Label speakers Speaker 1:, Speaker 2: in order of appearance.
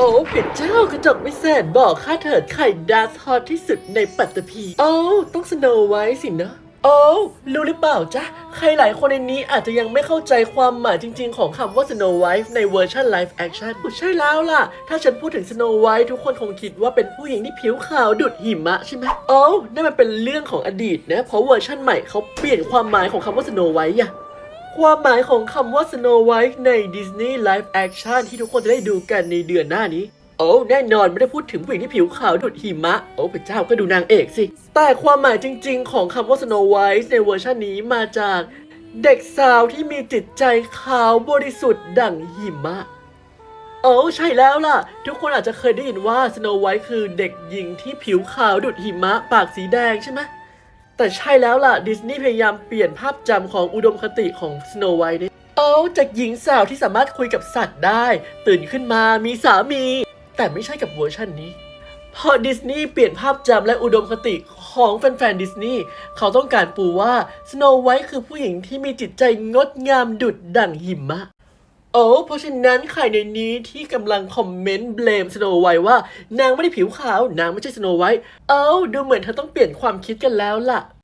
Speaker 1: โอ้ผิดเจ้ากระจกไม่แสนบอกข้าเถิดไข่ดาร์ทฮอตที่สุดในปัตตภีโอ้ต้องสโนไว้สินะโอ้รู้หรือเปล่าจ๊ะ ใครหลายคนในนี้อาจจะยังไม่เข้าใจความหมายจริง ๆ ของคำว่า Snow White ในเวอร์ชัน Live Action ใช่แล้วล่ะ ถ้าฉันพูดถึง Snow White ทุกคนคงคิดว่าเป็นผู้หญิงที่ผิวขาวดุดหิมะใช่ไหมโอ้นั่นมันเป็นเรื่องของอดีตนะ เพราะเวอร์ชันใหม่เขาเปลี่ยนความหมายของคำว่า Snow White อะ ความหมายของคำว่า Snow White ใน Disney Live Action ที่ทุกคนจะได้ดูกันในเดือนหน้านี้ โอ้แน่นอนไม่ได้พูดถึงผู้หญิงที่ผิวขาวดุดหิมะ โอ้พระเจ้าก็ดูนางเอกสิ แต่ความหมายจริง ๆ ของคำว่า Snow White ในเวอร์ชันนี้มาจากเด็กสาวที่มีจิตใจขาวบริสุทธิ์ดั่งหิมะโอ้ใช่แล้วล่ะ ทุกคนอาจจะเคยได้ยินว่า Snow White คือเด็กหญิงที่ผิวขาวดุดหิมะ ปากสีแดงใช่ไหม แต่ใช่แล้วล่ะ ดิสนีย์พยายามเปลี่ยนภาพจำของอุดมคติของสโนไวท์เนี่ยเอาจากหญิงสาวที่สามารถคุยกับสัตว์ได้ ตื่นขึ้นมามีสามี แต่ไม่ใช่กับเวอร์ชันนี้พอดิสนีย์เปลี่ยนภาพจำและอุดมคติของแฟนๆดิสนีย์เขาต้องการปูว่าสโนไวท์คือผู้หญิงที่มีจิตใจงดงามดุดดั่งหิมะ อ้เพราะฉะนั้นใครในนี้ที่กำลังคอมเมนต์เบลมสโนไวท์ว่านางไม่ได้ผิวขาวนางไม่ใช่สโนไวท์เอ้าดูเหมือนเธอต้องเปลี่ยนความคิดกันแล้วล่ะ